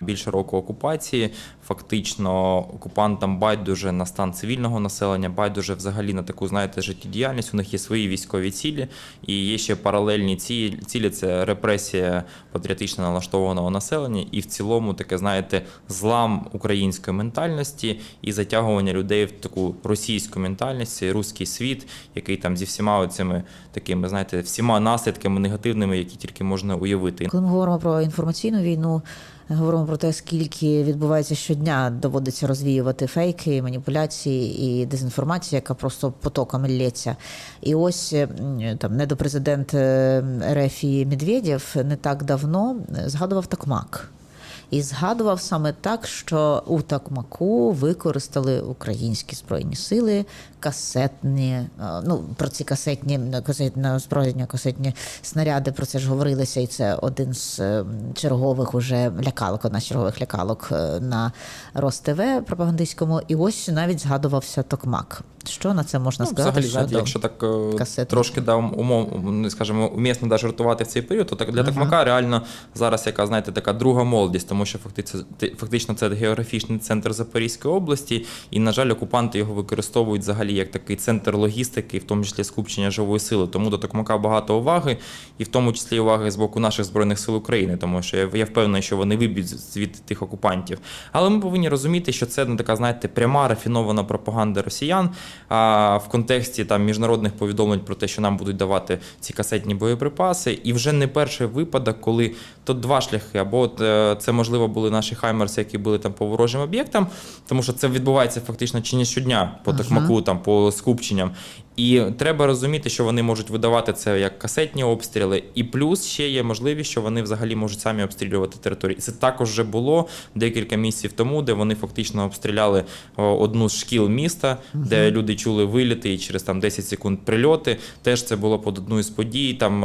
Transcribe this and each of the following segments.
Більше року окупації. Фактично, окупантам байдуже на стан цивільного населення, байдуже взагалі на таку, знаєте, життєдіяльність. У них є свої військові цілі, і є ще паралельні цілі. Цілі це репресія патріотично налаштованого населення, і в цілому таке, знаєте, злам української ментальності і затягування людей в таку російську ментальність, руський світ, який там зі всіма цими такими, знаєте, всіма наслідками негативними, які тільки можна уявити. Коли ми говоримо про інформаційну війну, говоримо про те, скільки відбувається щодня, доводиться розвіювати фейки, маніпуляції і дезінформація, яка просто потоками лється. І ось там там недопрезидент президент РФ Медведєв не так давно згадував Токмак. І згадував саме так, що у Токмаку використали українські збройні сили касетні. е, Ну про ці касетні касетне озброєння, касетні снаряди. Про це ж говорилося, і це один з е, чергових уже лякалок, одна з чергових лякалок е, на РосТВ пропагандистському. І ось навіть згадувався Токмак. Що на це можна Ну, сказати? взагалі, знаєте, щодо якщо так е, касет? трошки дав умов, ну, скажімо, умісно да, жартувати в цей період, то так для Токмака реально зараз яка, знаєте, така друга молодість, тому що фактично, фактично це географічний центр Запорізької області, і, на жаль, окупанти його використовують взагалі як такий центр логістики, в тому числі скупчення живої сили. Тому до Токмака багато уваги, і в тому числі уваги з боку наших збройних сил України, тому що я, я впевнений, що вони виб'ють від тих окупантів. Але ми повинні розуміти, що це не така, знаєте, пряма рафінована пропаганда росіян. А в контексті там міжнародних повідомлень про те, що нам будуть давати ці касетні боєприпаси, і вже не перший випадок, коли то два шляхи, або от, е, це можливо були наші хаймерси, які були там по ворожим об'єктам, тому що це відбувається фактично чи не щодня по Токмаку, там по скупченням. І треба розуміти, що вони можуть видавати це як касетні обстріли, і плюс ще є можливість, що вони взагалі можуть самі обстрілювати території. Це також вже було декілька місяців тому, де вони фактично обстріляли одну з шкіл міста, де люди чули виліти і через там 10 секунд прильоти. Теж це було під одну із подій там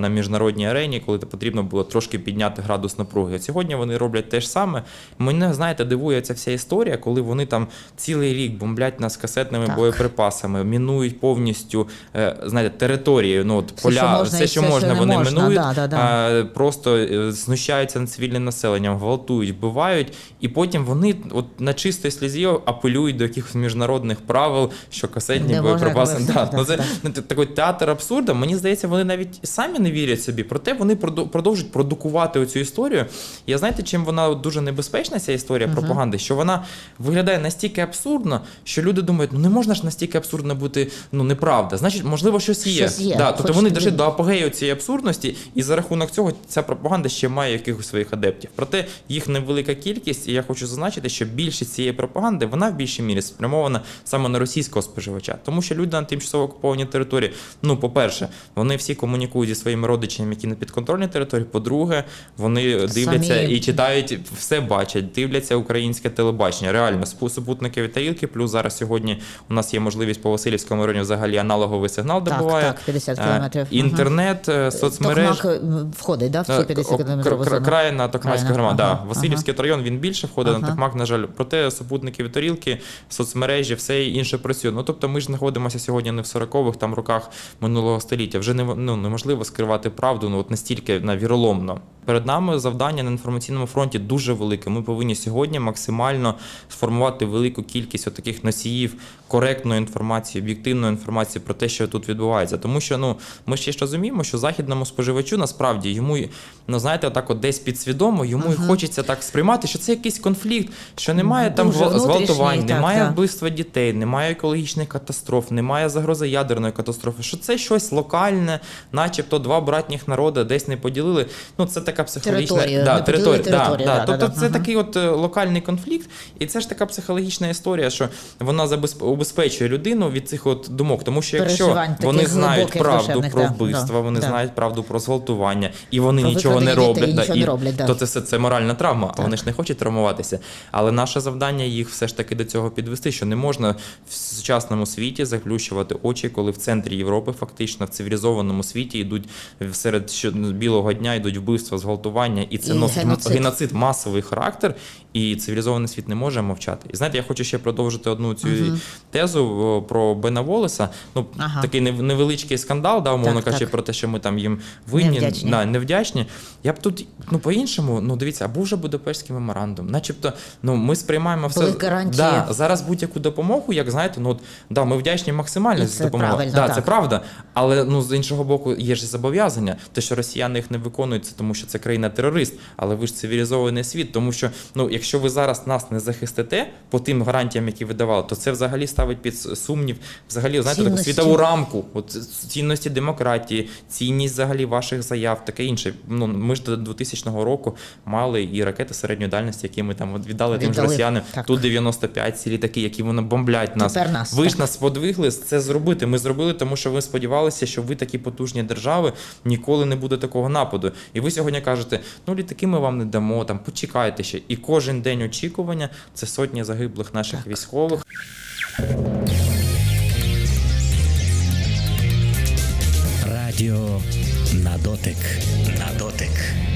на міжнародній арені, коли потрібно було трошки підняти градус напруги. Сьогодні вони роблять те ж саме. Мене знаєте, дивує ця вся історія, коли вони там цілий рік бомблять нас касетними Так. боєприпасами, мінують повністю е, знаєте, територію. Ну от Все, поля, що можна, все, що все, можна, не вони можна. минують, Да, да, да. а, просто е, знущаються над цивільним населенням, гвалтують, вбивають, і потім вони от на чистій слізі апелюють до якихось міжнародних правил, що касетні боєприпаси. робити, Да, ну, це так. ну, такий театр абсурду. Мені здається, вони навіть самі не вірять собі. Проте вони продовжують продукувати оцю історію. Я знаєте, чим вона дуже небезпечна, ця історія пропаганди, що вона виглядає настільки абсурдно, що люди думають, ну не можна ж настільки абсурдно бути ну неправда. Значить, можливо, щось є. Щось є. Да, тобто вони дійшли до апогею цієї абсурдності, і за рахунок цього ця пропаганда ще має якихось своїх адептів. Проте їх невелика кількість, і я хочу зазначити, що більшість цієї пропаганди вона в більшій мірі спрямована саме на російського споживача, тому що люди на тимчасово окупованій території, ну, по-перше, вони всі комунікують зі своїми родичами, які на підконтрольній території. По-друге, вони дивляться Самі- і читають, все бачать, дивляться українське телебачення. Реально, супутникові тарілки. Плюс зараз сьогодні у нас є можливість по Васильівському районі взагалі аналоговий сигнал добуває. так, 50 Е, кілометрів. Інтернет, е, соцмереж. Токмак входить да, в цю 50 кілометрову зону? Крайна Токмацька громада. ага, Да. Васильівський район він більше входить на Ага. Токмак, на жаль. Проте супутникові тарілки, соцмережі, все інше працює. Ну тобто ми ж знаходимося сьогодні не в 40-х там роках минулого століття. Вже не ну, неможливо скривати правду ну от настільки на віроломно. Перед нами завдання на інформаційному фронті дуже велике. Ми повинні сьогодні максимально сформувати велику кількість таких носіїв коректної інформації, об'єктивної інформації про те, що тут відбувається. Тому що ну ми ще ж розуміємо, що західному споживачу насправді йому ну знаєте, отак от десь підсвідомо йому і хочеться так сприймати, що це якийсь конфлікт, що немає там Дуже внутрішній, зґвалтувань, так, немає так. вбивства дітей, немає екологічних катастроф, немає загрози ядерної катастрофи. Що це щось локальне, начебто два братніх народи десь не поділили. Ну це така психологічна Територію, да, не поділили територія. Да, територію, да, да, Тобто да, да. це Ага. такий от е, локальний конфлікт, і це ж така психологічна історія, що вона забезп- убезпечує людину від цих от думок. Тому що якщо Переживань таких вони знають глибоких правду душевних, про да, вбивства, да, вони да. знають правду про зґвалтування, і вони Про нічого не викрадення дітей роблять, нічого не роблять, да. то це все це моральна травма, а Так. вони ж не хочуть травмуватися. Але наше завдання їх все ж таки до цього підвести, що не можна в сучасному світі заплющувати очі, коли в центрі Європи, фактично в цивілізованому світі йдуть серед що- білого дня йдуть вбивства, зґвалтування, і це І носить геноцид. геноцид масовий характер, і цивілізований світ не може мовчати. І знаєте, я хочу ще продовжити одну цю тезу про Бена Волеса. Ну Ага. такий невеличкий скандал, да, умовно кажучи, про те, що ми там їм винні, Невдячні. Да, невдячні. Я б тут ну по-іншому, ну дивіться, а був вже Будапештський меморандум. Начебто, ну ми сприймаємо все Да, зараз будь-яку допомогу, як знаєте, ну от да, ми вдячні максимально І за допомогу. да, так. це правда. Але ну з іншого боку, є ж зобов'язання. Те, що росіяни їх не виконують, це тому що це країна-терорист. Але ви ж цивілізований світ. Тому що ну, якщо ви зараз нас не захистите по тим гарантіям, які ви давали, то це взагалі ставить під сумнів, взагалі, знаєте, таку світову рамку. От цінності демократії, цінність взагалі ваших заяв, таке інше. Ну ми ж до 2000 року мали і ракети середньої дальності, які ми там от віддали, тим ж росіянам. так. Тут 95 ці літаки, які вони бомблять нас. Тепер нас, ви ж нас сподвигли це зробити. Ми зробили, тому що ви сподівалися, що ви такі потужні держави, ніколи не буде такого нападу. І ви сьогодні кажете, ну літаки ми вам не дамо, там почекайте ще. І кожен день очікування це сотні загиблих наших військових. Радіо на дотик. На дотик.